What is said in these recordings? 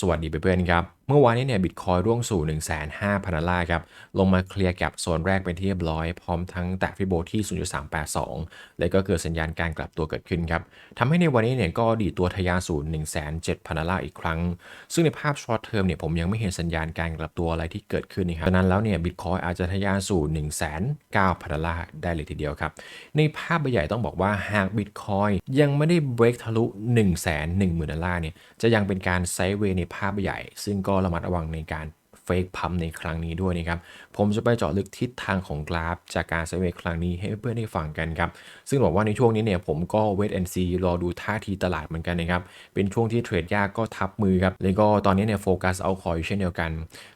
สวัสดีเพื่อนๆครับเมื่อวานนี้เนี่ยบิตคอยร่วงสู่ 1 5 0 0 0 0 ดอลลาร์ครับ ลงมาเคลียร์แก็บโซนแรกเป็นที่เรียบร้อย พร้อมทั้งแตะฟิโบที่ 0.382 แล้วก็เกิดสัญญาณการกลับตัวเกิดขึ้นครับทำให้ในวันนี้เนี่ยก็ดีตัวทะยานสู่ 1 7 0 0 0 ดอลลาร์อีกครั้ง ซึ่งในภาพช็อตเทอมเนี่ยผมยังไม่เห็นสัญญาณการกลับตัวอะไรที่เกิดขึ้นนะครับดังนั้นแล้วเนี่ยบิตคอยอาจจะทะยานสู่ 1 9 0 0 0ดอลลาร์ได้เลยทีเดียวครับ ในภาพใหญ่ต้องบอกว่าหากบิตคอยยังไม่ได้เบรกทะลุ 1 1 0 0 0 0 ดอลลาร์เนี่ยจะยังเป็นการไซด์เวย์ในภาพใหญ่ ซึ่งก็ระมัดระวังในการ เฟกพัมในครั้งนี้ด้วยนะครับ ผมจะไปเจาะลึกทิศทางของกราฟ จากการไซด์เวย์ครั้งนี้ให้เพื่อนๆได้ฟังกันครับ ซึ่งบอกว่าในช่วงนี้เนี่ยผมก็เวทแอนซีรอดูท่าทีตลาดเหมือนกันนะครับ เป็นช่วงที่เทรดยากก็ทับมือครับ แล้วก็ตอนนี้เนี่ยโฟกัสเอาคอยเช่นเดียวกัน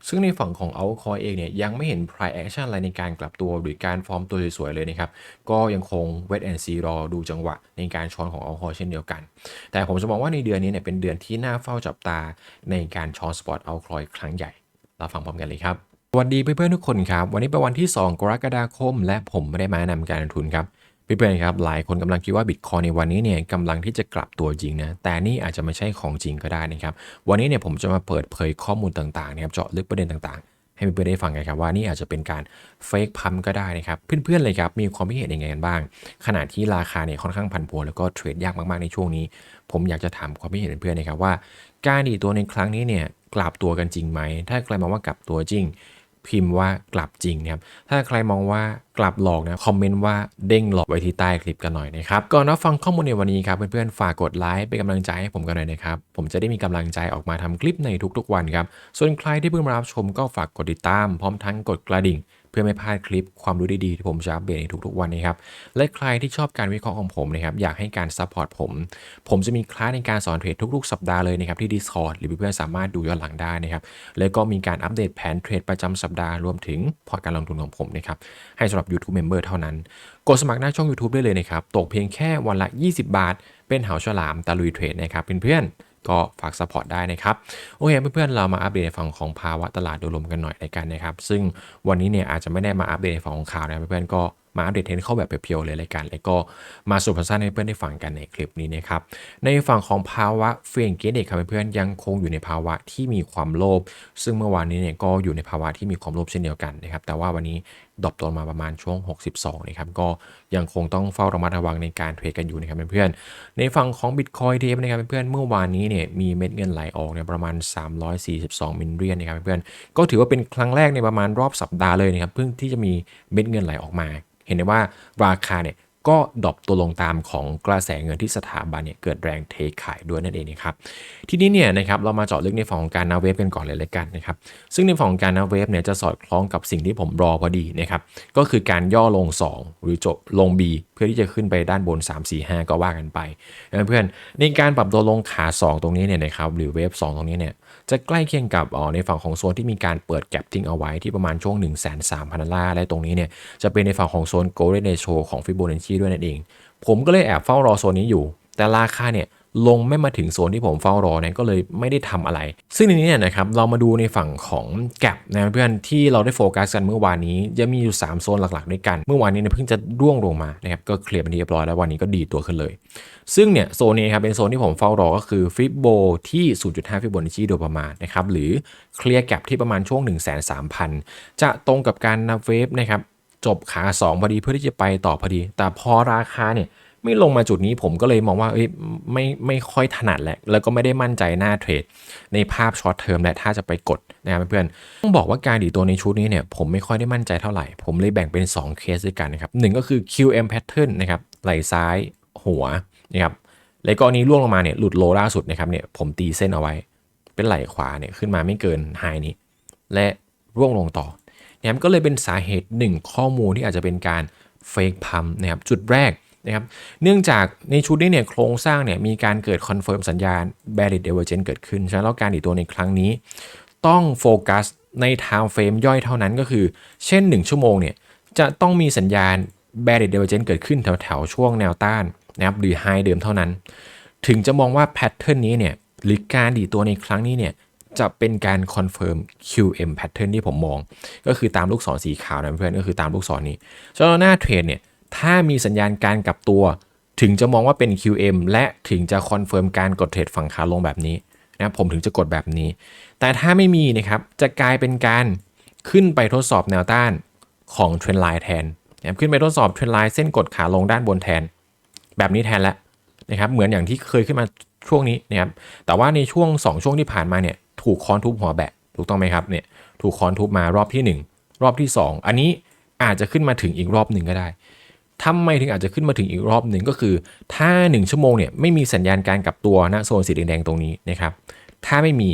ซึ่งในฝั่งของเอาคอยเองเนี่ยยังไม่เห็น price action อะไรในการกลับตัวหรือการฟอร์มตัวสวยๆเลยนะครับ ก็ยังคงเวทแอนซีรอดูจังหวะในการช้อนของเอาคอยเช่นเดียวกัน แต่ผมจะมองว่าในเดือนนี้เนี่ยเป็นเดือนที่น่าเฝ้าจับตาในการช้อนสปอตเอาคอยครั้งใหญ่ ราฟังพร้อมกันเลยครับสวัสดีเพื่อนๆทุกคนครับ วันนี้เป็นวันที่ 2 กรกฎาคม และผมไม่ได้มาแนะนำการลงทุนครับเพื่อนๆครับหลายคนกำลังคิดว่าบิตคอยในวันนี้เนี่ยกำลังที่จะกลับตัวจริงนะแต่นี่อาจจะไม่ใช่ของจริงก็ได้นะครับวันนี้เนี่ยผมจะมาเปิดเผยข้อมูลต่างๆนะครับเจาะลึกประเด็นต่างๆ ให้เพื่อนๆได้ฟังกันครับว่านี่อาจจะเป็นการเฟกพัมก็ได้นะครับเพื่อนๆเลยครับมีความคิดเห็นยังไงกันบ้าง ขณะที่ราคาเนี่ยค่อนข้างผันผวนแล้วก็เทรดยากมากๆในช่วงนี้ ผมอยากจะถามความคิดเห็นเพื่อนๆนะครับว่า การดีตัวในครั้งนี้เนี่ย กลับตัวกันจริงไหม ถ้าใครมองว่ากลับตัวจริง พิมพ์ว่ากลับจริงนะครับ ถ้าใครมองว่ากลับหลอกนะ คอมเมนต์ว่าเด้งหลอกไว้ที่ใต้คลิปกันหน่อยนะครับ ก่อนรับฟังข้อมูลในวันนี้ครับ เพื่อนๆ ฝากกดไลค์เป็นกำลังใจให้ผมกันหน่อยนะครับ ผมจะได้มีกำลังใจออกมาทำคลิปในทุกๆวันครับ ส่วนใครที่เพิ่งมารับชมก็ฝากกดติดตาม พร้อมทั้งกดกระดิ่ง เพื่อไม่พลาดคลิปความรู้ดีๆที่ผมจะอัปเดตในทุกๆวันนะครับ และใครที่ชอบการวิเคราะห์ของผมนะครับอยากให้การซัพพอร์ตผม ผมจะมีคลาสในการสอนเทรดทุกๆ สัปดาห์เลยนะครับที่ Discord หรือเพื่อนๆสามารถดูย้อนหลังได้นะครับ แล้วก็มีการอัปเดตแผนเทรดประจำสัปดาห์รวมถึงพอร์ตการลงทุนของผมนะครับให้สำหรับ YouTube Member เท่านั้น กดสมัครหน้าช่อง YouTube ได้เลยนะครับตกเพียงแค่วันละ 20 บาท เป็นเหาฉลามตะลุยเทรดนะครับเพื่อนๆก็ฝากสปอร์ตได้นะครับ โอเคเพื่อนๆเรามาอัปเดตฝั่งของภาวะตลาดโดยรวมกันหน่อยในกันนะครับ ซึ่งวันนี้เนี่ยอาจจะไม่ได้มาอัปเดตฝั่งของข่าวนะเพื่อนๆก็มาอัปเดตเทรนด์เข้าแบบเพียวๆเลยรายการ แล้วก็มาสรุปสั้นให้เพื่อนได้ฟังกันในคลิปนี้นะครับ ในฝั่งของภาวะเฟงเกตเด็กครับเพื่อนๆยังคงอยู่ในภาวะที่มีความโลภ ซึ่งเมื่อวานนี้เนี่ยก็อยู่ในภาวะที่มีความโลภเช่นเดียวกันนะครับ แต่ว่าวันนี้ดรอปตัวมาประมาณช่วง 62นะครับ ก็ยังคงต้องเฝ้าระมัดระวังในการเทรดกันอยู่นะครับเพื่อนๆในฝั่งของ Bitcoin เทปนะครับเพื่อนๆเมื่อวานนี้เนี่ยมีเม็ดเงินไหลออกเนี่ยประมาณ 342มิลเลียนนะครับเพื่อนๆก็ถือว่าเป็นครั้งแรกในประมาณรอบสัปดาห์เลยนะครับเพิ่งที่จะมีเม็ดเงินไหลออกมา เห็นได้ว่าราคาเนี่ย ก็ดรอปตัวลงตามของกระแสเงินที่สถาบันเนี่ยเกิดแรงเทขายด้วยนั่นเองนะครับทีนี้เนี่ยนะครับเรามาเจาะลึกในฝั่งของการนาเวฟกันก่อนเลยเลยกันนะครับซึ่งในฝั่งของการนาเวฟเนี่ยจะสอดคล้องกับสิ่งที่ผมรอพอดีนะครับก็คือการย่อลง 2 หรือจบลง B เพื่อที่จะขึ้นไปด้านบน 3 4 5 ก็ว่ากันไปเพื่อนๆในการปรับตัวลงขา 2 ตรงนี้เนี่ยนะครับหรือเวฟ2ตรงนี้เนี่ย จะใกล้เคียงกับออในฝั่งของโซนที่มีการเปิดแก็บทิ้งเอาไว้ที่ประมาณช่วง 1 3 0 0 0 0ดอลลาร์และตรงนี้เนี่ยจะเป็นในฝั่งของโซน Golden Ratio ของ Fibonacci ด้วยนั่นเอง ผมก็เลยแอบเฝ้ารอโซนนี้อยู่ แต่ราคาเนี่ย ลงไม่มาถึงโซนที่ผมเฝ้ารอเนี่ยก็เลยไม่ได้ทำอะไร ซึ่งในนี้เนี่ยนะครับเรามาดูในฝั่งของแกลบนะเพื่อนที่เราได้โฟกัสกันเมื่อวานนี้จะมีอยู่ 3 โซนหลักๆด้วยกัน เมื่อวานนี้เนี่ยเพิ่งจะร่วงลงมานะครับก็เคลียร์เป็นที่เรียบร้อยแล้ววันนี้ก็ดีตัวขึ้นเลย ซึ่งเนี่ยโซนนี้ครับเป็นโซนที่ผมเฝ้ารอก็คือฟิบโบที่ 0.5 ฟิบโบนัชชีโดยประมาณนะครับหรือเคลียร์แกลบที่ประมาณช่วง 1 3 0 0 0จะตรงกับการนับเวฟนะครับจบขา 2 พอดีเพื่อที่จะไปต่อพอดี แต่พอราคาเนี่ย ไม่ลงมาจุดนี้ผมก็เลยมองว่าเอ้ยไม่ไม่ค่อยถนัดแหละ แล้วก็ไม่ได้มั่นใจหน้าเทรด ในภาพช็อตเทอมและถ้าจะไปกดนะครับเพื่อนต้องบอกว่าการดีตัวในชุดนี้เนี่ยผมไม่ค่อยได้มั่นใจเท่าไหร่ ผมเลยแบ่งเป็น 2 เคสด้วยกันนะครับหนึ่งก็คือ QM pattern นะครับไหล่ซ้ายหัวนะครับแล้วก็นี้ล่วงลงมาเนี่ยหลุดโลล่าสุดนะครับเนี่ยผมตีเส้นเอาไว้ เป็นไหล่ขวาเนี่ยขึ้นมาไม่เกินไฮนี้ และร่วงลงต่อนะครับก็เลยเป็นสาเหตุหนึ่งข้อมูลที่อาจจะเป็นการเฟกพัมนะครับจุดแรก นะครับเนื่องจากในชุดนี้เนี่ยโครงสร้างเนี่ยมีการเกิดคอนเฟิร์มสัญญาณ bearish divergence เกิดขึ้น ฉะนั้นแล้วการดีตัวในครั้งนี้ ต้องโฟกัสใน time frame ย่อยเท่านั้นก็คือ เช่น 1 ชั่วโมงเนี่ยจะต้องมีสัญญาณ bearish divergence เกิดขึ้นแถวๆช่วงแนวต้านนะครับหรือ high เดิมเท่านั้น ถึงจะมองว่าแพทเทิร์นนี้เนี่ยหรือการดีตัวในครั้งนี้เนี่ยจะเป็นการคอนเฟิร์ม QM pattern ที่ผมมอง ก็คือตามลูกศรสีขาวนะเพื่อนก็คือตามลูกศรนี้ฉะนั้นหน้าเทรดเนี่ย ถ้ามีสัญญาณการกลับตัว ถึงจะมองว่าเป็น QM และถึงจะคอนเฟิร์มการกดเทรดฝั่งขาลงแบบนี้นะครับผมถึงจะกดแบบนี้ แต่ถ้าไม่มีนะครับจะกลายเป็นการขึ้นไปทดสอบแนวต้านของเทรนไลน์แทนนะขึ้นไปทดสอบเทรนไลน์เส้นกดขาลงด้านบนแทน แบบนี้แทนแล้วนะครับเหมือนอย่างที่เคยขึ้นมาช่วงนี้นะครับแต่ว่าในช่วง 2 ช่วงที่ผ่านมาเนี่ยถูกค้อนทุบหัวแบะถูกต้องไหมครับเนี่ยถูกค้อนทุบมารอบที่ 1 รอบที่ 2 อันนี้อาจจะขึ้นมาถึงอีกรอบหนึ่งก็ได้ ทำไมถึงอาจจะขึ้นมาถึงอีกรอบหนึ่งก็คือ ถ้า 1 ชั่วโมงเนี่ยไม่มีสัญญาณการกลับตัวนะโซนสีแดงๆตรงนี้นะครับ ถ้าไม่มี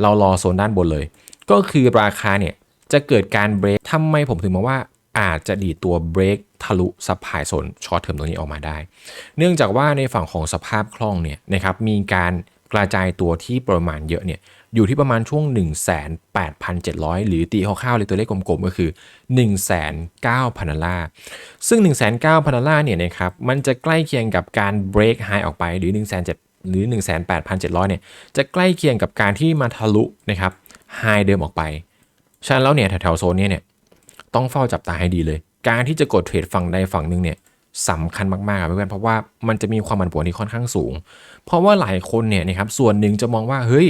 เรารอโซนด้านบนเลย ก็คือราคาเนี่ยจะเกิดการเบรกทำไมผมถึงมองว่าอาจจะดีตัวเบรกทะลุซับพายโซนช็อตเทอมตรงนี้ออกมาได้ เนื่องจากว่าในฝั่งของสภาพคล่องเนี่ยนะครับมีการ กระจายตัวที่ประมาณเยอะเนี่ยอยู่ที่ประมาณช่วง 18,700 หรือตีคร่าวๆเลยตัวเลขกลมๆ ก็คือ 19,000ดอลลาร์ซึ่ง 19,000ดอลลาร์เนี่ยนะครับมันจะใกล้เคียงกับการเบรกไฮออกไปหรือ1,700หรือ 18,700เนี่ยจะใกล้เคียงกับการที่มาทะลุนะครับไฮเดิมออกไปฉะนั้นแล้วเนี่ยแถวๆโซนนี้เนี่ยต้องเฝ้าจับตาให้ดีเลย การที่จะกดเทรดฝั่งใดฝั่งหนึ่งเนี่ย สำคัญมากๆครับเพื่อนเพราะว่ามันจะมีความผันผวนที่ค่อนข้างสูง เพราะว่าหลายคนเนี่ยนะครับส่วนหนึ่งจะมองว่าเฮ้ย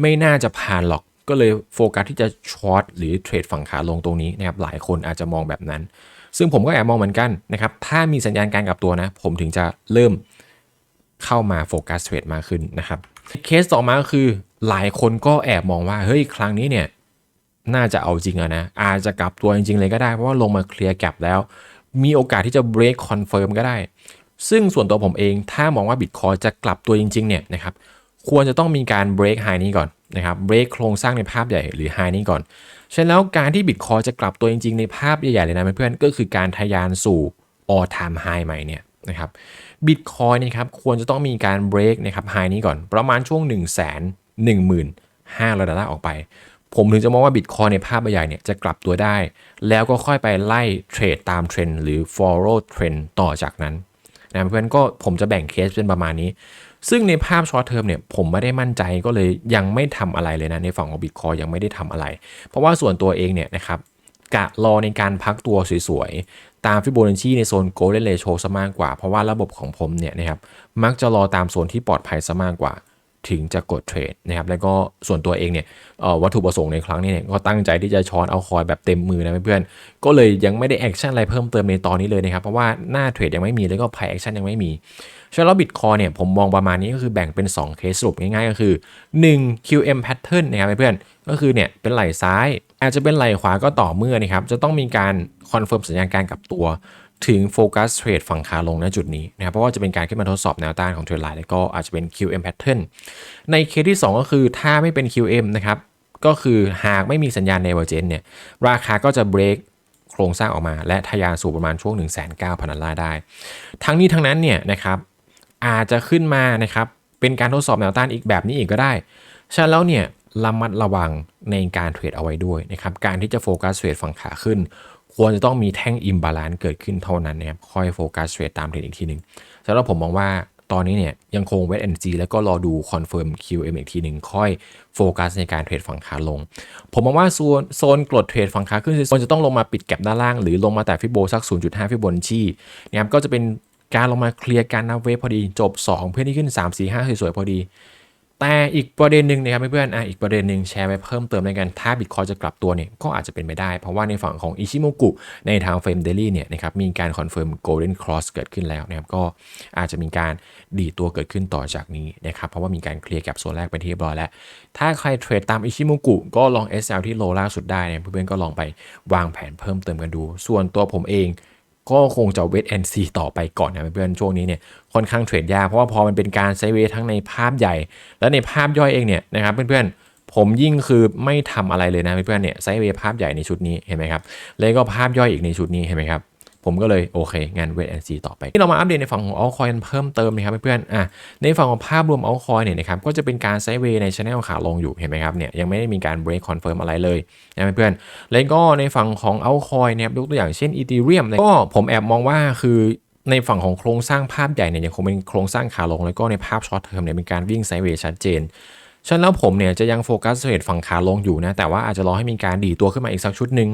ไม่น่าจะผ่านหรอกก็เลยโฟกัสที่จะช็อตหรือเทรดฝั่งขาลงตรงนี้นะครับหลายคนอาจจะมองแบบนั้น ซึ่งผมก็แอบมองเหมือนกันนะครับถ้ามีสัญญาณการกลับตัวนะ ผมถึงจะเริ่มเข้ามาโฟกัสเทรดมากขึ้นนะครับเคสต่อมาก็คือหลายคนก็แอบมองว่าเฮ้ยครั้งนี้เนี่ยน่าจะเอาจริงอะนะอาจจะกลับตัวจริงๆเลยก็ได้เพราะว่าลงมาเคลียร์แกลบแล้ว มีโอกาสที่จะ break confirm ก็ได้ ซึ่งส่วนตัวผมเองถ้ามองว่า Bitcoin จะกลับตัวจริงๆเนี่ยนะครับควรจะต้องมีการ break high นี้ก่อนนะครับ break โครงสร้างในภาพใหญ่หรือ high นี้ก่อนฉะนั้นแล้วการที่ Bitcoin จะกลับตัวจริงๆ ในภาพใหญ่ๆเลยนะเพื่อนๆก็คือการทะยานสู่ all time high ใหม่เนี่ยนะครับ Bitcoin นะครับควรจะต้องมีการ break นะครับ high นี้ก่อน ประมาณช่วง 1 1 5 0 0 0ดอลลาร์ออกไป ผมถึงจะมองว่า Bitcoin ในภาพใหญ่เนี่ยจะกลับตัวได้ แล้วก็ค่อยไปไล่เทรดตามเทรนหรือ follow trend ต่อจากนั้นนะเพื่อนก็ผมจะแบ่งเคสเป็นประมาณนี้ ซึ่งในภาพช็อตเทอมเนี่ยผมไม่ได้มั่นใจก็เลยยังไม่ทำอะไรเลยนะในฝั่งของ Bitcoin ยังไม่ได้ทำอะไร เพราะว่าส่วนตัวเองเนี่ยนะครับกะรอในการพักตัวสวยๆ ตามฟิโบนัชชีในโซน Golden Ratio ซะมากกว่า เพราะว่าระบบของผมเนี่ยนะครับมักจะรอตามโซนที่ปลอดภัยซะมากกว่า ถึงจะกดเทรดนะครับแล้วก็ส่วนตัวเองเนี่ยวัตถุประสงค์ในครั้งนี้เนี่ยก็ตั้งใจที่จะช้อนเอาคอยแบบเต็มมือนะเพื่อนๆก็เลยยังไม่ได้แอคชั่นอะไรเพิ่มเติมในตอนนี้เลยนะครับเพราะว่าหน้าเทรดยังไม่มีแล้วก็ไพแอคชั่นยังไม่มีฉะนั้นบิตคอยเนี่ยผมมองประมาณนี้ก็คือแบ่งเป็น 2 เคสสรุปง่ายๆ ก็คือ 1 QM pattern นะครับเพื่อนก็คือเนี่ยเป็นไหล่ซ้าย อาจจะเป็นไหล่ขวาก็ต่อเมื่อนะครับจะต้องมีการคอนเฟิร์มสัญญาณการกับตัว ถึงโฟกัสเทรดฝั่งขาลงณจุดนี้นะครับเพราะว่าจะเป็นการขึ้นมาทดสอบแนวต้านของเทรดไลน์แล้วก็อาจจะเป็น QM pattern ในเคสที่ 2 ก็คือถ้าไม่เป็น QM นะครับก็คือหากไม่มีสัญญาณ Divergence เนี่ยราคาก็จะ break โครงสร้างออกมา และทะยานสู่ประมาณช่วง 1 9 0 0 0ดอลลาร์ได้ ทั้งนี้ทั้งนั้นเนี่ยนะครับอาจจะขึ้นมานะครับเป็นการทดสอบแนวต้านอีกแบบนี้อีกก็ได้ฉะนั้นแล้วเนี่ยระมัดระวังในการเทรดเอาไว้ด้วยนะครับการที่จะโฟกัสเทรดฝั่งขาขึ้น ควรจะต้องมีแท่งอิมบาลานซ์เกิดขึ้นเท่านั้นนะครับค่อยโฟกัสเทรดตามเทรดอีกทีหนึ่งสำหรับผมมองว่าตอนนี้เนี่ยยังคงเวทแอนซีแล้วก็รอดูคอนเฟิร์ม QM อีกทีหนึ่งค่อยโฟกัสในการเทรดฝั่งขาลง ผมมองว่าโซนโซนกดเทรดฝั่งขาขึ้นโซนจะต้องลงมาปิดแก็บด้านล่าง หรือลงมาแต่ฟิโบสัก 0.5 ฟิโบนชชีนะครับก็จะเป็นการลงมาเคลียร์การนับเวฟพอดีจบ 2 เพื่อที่ขึ้น 3 4 5 สวยๆพอดี แต่อีกประเด็นหนึ่งนะครับเพื่อนๆอะอีกประเด็นหนึ่งแชร์ไว้เพิ่มเติมในกันถ้าบิตคอยจะกลับตัวเนี่ยก็อาจจะเป็นไปได้ เพราะว่าในฝั่งของอิชิโมกุในทางเฟรมเดลี่เนี่ยนะครับมีการคอนเฟิร์มโกลเด้นครอสเกิดขึ้นแล้วนะครับก็อาจจะมีการดีตัวเกิดขึ้นต่อจากนี้นะครับเพราะว่ามีการเคลียร์แก็บโซนแรกไปที่เรียบร้อยแล้ว ถ้าใครเทรดตามอิชิโมกุก็ลอง SL ที่โลล่าสุดได้นะเพื่อนๆก็ลองไปวางแผนเพิ่มเติมกันดู ส่วนตัวผมเอง ก็คงจะเวทแอนซีต่อไปก่อนนะเพื่อนช่วงนี้เนี่ยค่อนข้างเทรดยากเพราะว่าพอมันเป็นการไซเวทั้งในภาพใหญ่ และในภาพย่อยเองเนี่ยนะครับเพื่อนๆผมยิ่งคือไม่ทำอะไรเลยนะเพื่อนๆเนี่ยไซเวภาพใหญ่ในชุดนี้เห็นไหมครับแล้วก็ภาพย่อยอีกในชุดนี้เห็นไหมครับ ผมก็เลยโอเคงานเวทแอนซีต่อไป ที่เรามาอัปเดตในฝั่งของอัลคอยเพิ่มเติมนะครับเพื่อนๆอะในฝั่งของภาพรวมอัลคอยเนี่ยนะครับก็จะเป็นการไซเวในช anel ขาลงอยู่เห็นไหมครับเนี่ยยังไม่ได้มีการเบรกคอนเฟิร์มอะไรเลยนะเพื่อนๆแล้วก็ในฝั่งของอัลคอยเนี่ยยกตัวอย่างเช่นอีเทเรียมก็ผมแอบมองว่าคือในฝั่งของโครงสร้างภาพใหญ่เนี่ยยังคงเป็นโครงสร้างขาลง แล้วก็ในภาพช็อตเทอมเนี่ยเป็นการวิ่งไซเวย์ชัดเจน ฉะนั้นแล้วผมเนี่ยจะยังโฟกัสเทรดฝั่งขาลงอยู่นะ แต่ว่าอาจจะรอให้มีการดีตัวขึ้นมาอีกสักชุดหนึ่ง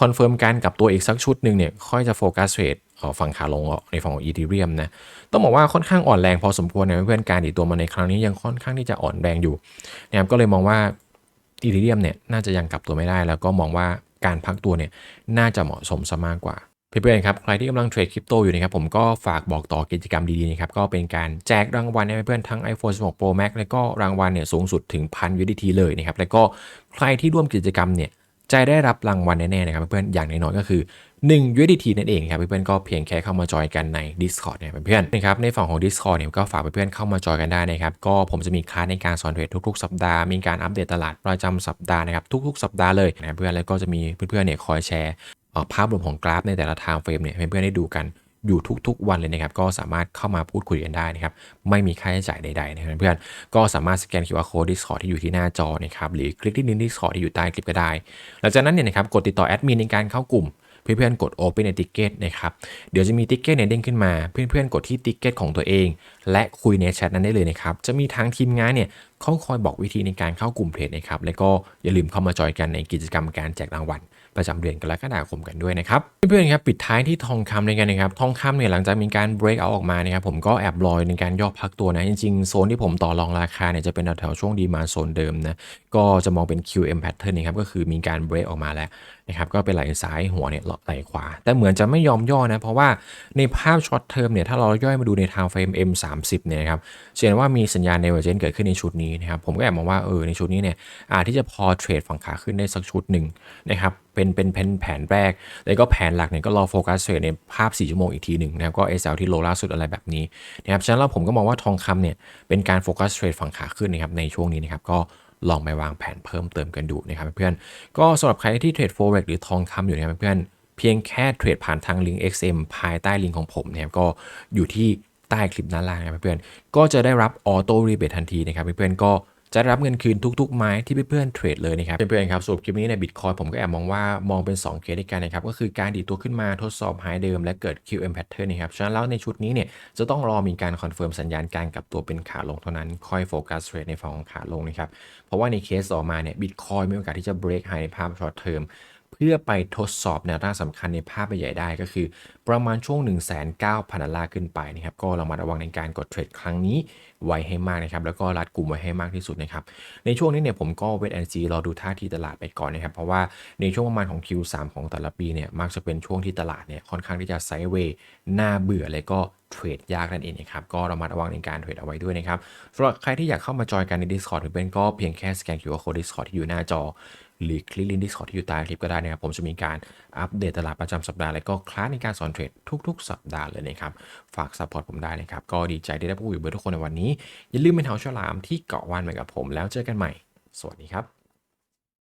คอนเฟิร์มการกับตัวอีกสักชุดหนึ่งเนี่ยค่อยจะโฟกัสเทรดฝั่งขาลงในฝั่งของอีทีเรียมนะต้องบอกว่าค่อนข้างอ่อนแรงพอสมควรนะเพื่อนการดีตัวมาในครั้งนี้ยังค่อนข้างที่จะอ่อนแรงอยู่นะครับก็เลยมองว่าอีทีเรียมเนี่ยน่าจะยังกลับตัวไม่ได้ แล้วก็มองว่าการพักตัวเนี่ยน่าจะเหมาะสมซะมากกว่า เพื่อนๆครับใครที่กำลังเทรดคริปโตอยู่นะครับผมก็ฝากบอกต่อกิจกรรมดีๆนะครับก็เป็นการแจกรางวัลให้เพื่อนๆทั้ง iPhone 16 Pro Max แล้วก็รางวัลเนี่ยสูงสุดถึงพัน USDT เลยนะครับแล้วก็ใครที่ร่วมกิจกรรมเนี่ยจะได้รับรางวัลแน่ๆนะครับเพื่อนๆอย่างน้อยๆก็คือ 1 USDT นั่นเองครับเพื่อนๆก็เพียงแค่เข้ามาจอยกันใน Discord เนี่ยเพื่อนๆนะครับในฝั่งของ Discord เนี่ยก็ฝากเพื่อนๆเข้ามาจอยกันได้นะครับก็ผมจะมีคลาสในการสอนเทรดทุกๆ สัปดาห์มีการอัปเดตตลาดประจำสัปดาห์นะครับทุก ๆ สัปดาห์เลยนะเพื่อนแล้วก็จะมีเพื่อนๆเนี่ยคอยแชร์ ภาพรวมของกราฟในแต่ละทางเฟรมเนี่ยเพื่อนๆได้ดูกันอยู่ทุกๆวันเลยนะครับ ก็สามารถเข้ามาพูดคุยกันได้นะครับ ไม่มีค่าใช้จ่ายใดๆนะครับเพื่อนๆก็สามารถสแกน QR code Discord ที่อยู่ที่หน้าจอนะครับหรือคลิกที่ลิงก์ Discord ที่อยู่ใต้คลิปก็ได้ หลังจากนั้นเนี่ยนะครับกดติดต่อแอดมินในการเข้ากลุ่มเพื่อนๆกด Open ใน Ticket นะครับ เดี๋ยวจะมี Ticket เนี่ยเด้งขึ้นมา เพื่อนๆกดที่ Ticket ของตัวเอง และคุยในแชทนั้นได้เลยนะครับ จะมีทางทีมงานเนี่ยเขาคอยบอกวิธีในการเข้ากลุ่มเทรดนะครับ แล้วก็อย่าลืมเข้ามาจอยกันในกิจกรรมการแจกรางวัล ประจำเดือนกรกฎาคมกันด้วยนะครับเพื่อนๆครับปิดท้ายที่ทองคำเลยกันนะครับทองคำเนี่ยหลังจากมีการ break out ออกมานะครับผมก็แอบลอยในการย่อพักตัวนะจริงๆโซนที่ผมต่อรองราคาเนี่ยจะเป็นแถวๆช่วงดีมาโซนเดิมนะก็จะมองเป็น QM pattern นะครับก็คือมีการ break ออกมาแล้วนะครับก็เป็นไหลซ้ายหัวเนี่ยไหลขวา แต่เหมือนจะไม่ยอมย่อนะ เพราะว่าในภาพช็อตเทอมเนี่ยถ้าเราย่อยมาดูในทางเฟรม M30 เนี่ยครับจะเห็นว่ามีสัญญาณ divergence เกิดขึ้นในชุดนี้นะครับผมก็แอบมองว่าเออในชุดนี้เนี่ยอาจที่จะพอเทรดฝั่งขาขึ้นได้สักชุดหนึ่งนะครับเป็นเป็นเป็นแผนแรก แล้วก็แผนหลักเนี่ยก็รอโฟกัสเทรดในภาพ 4 ชั่วโมงอีกทีหนึ่งนะครับก็ SL ที่โลล่าสุดอะไรแบบนี้นะครับฉะนั้นแล้วผมก็มองว่าทองคำเนี่ยเป็นการโฟกัสเทรดฝั่งขาขึ้นนะครับในช่วงนี้นะครับก็ ลองไปวางแผนเพิ่มเติมกันดูนะครับเพื่อนก็สำหรับใครที่เทรดโฟเร็กหรือทองคำอยู่นะครับเพื่อนเพียงแค่เทรดผ่านทางลิงก์ XM ภายใต้ลิงก์ของผมนะครับก็อยู่ที่ใต้คลิปนั้นล่างนะครับเพื่อนก็จะได้รับออโต้รีเบททันทีนะครับเพื่อนก็ จะรับเงินคืนทุกๆ ไม้ที่เพื่อนๆเทรดเลยนะครับ เพื่อนๆครับสรุปคลิปนี้ในบิตคอยผมก็แอบมองว่ามองเป็น2เคสด้วยกันนะครับ ก็คือการดีตัวขึ้นมาทดสอบไฮเดิมและเกิด QM pattern นะครับ ฉะนั้นแล้วในชุดนี้เนี่ยจะต้องรอมีการคอนเฟิร์มสัญญาณการกลับตัวเป็นขาลงเท่านั้นค่อยโฟกัสเทรดในฝั่งของขาลงนะครับ เพราะว่าในเคสต่อมาเนี่ยบิตคอยมีโอกาสที่จะ break high ในภาพ short term เพื่อไปทดสอบแนวต้านสำคัญในภาพใหญ่ได้ก็คือ ประมาณช่วง 1 9 0 0 0 0ดอลลาร์ขึ้นไปนะครับก็ระมัดระวังในการกดเทรดครั้งนี้ไว้ให้มากนะครับแล้วก็รัดกลุ่มไว้ให้มากที่สุดนะครับในช่วงนี้เนี่ยผมก็เวทแอนซีรอดูท่าทีตลาดไปก่อนนะครับเพราะว่าในช่วงประมาณของ Q3 ของแต่ละปีเนี่ยมักจะเป็นช่วงที่ตลาดเนี่ยค่อนข้างที่จะไซด์เวย์น่าเบื่อเลยก็เทรดยากนั่นเองนะครับ ก็ระมัดระวังในการเทรดเอาไว้ด้วยนะครับสำหรับใครที่อยากเข้ามาจอยกันใน Discord หรือเป็นก็เพียงแค่สแกน QR code Discord ที่อยู่หน้าจอ หรือคลิกลิงก์ Discord ที่อยู่ใต้คลิปก็ได้นะครับ ผมจะมีการอัปเดตตลาดประจำสัปดาห์ และก็คลาสในการสอนเทรดทุก ๆ สัปดาห์เลยนะครับ ฝากซัพพอร์ตผมได้นะครับ ก็ดีใจที่ได้พูดคุยกับทุกคนในวันนี้ อย่าลืมเป็นเท้าฉลามที่เกาะวันไปกับผม แล้วเจอกันใหม่ สวัสดีครับ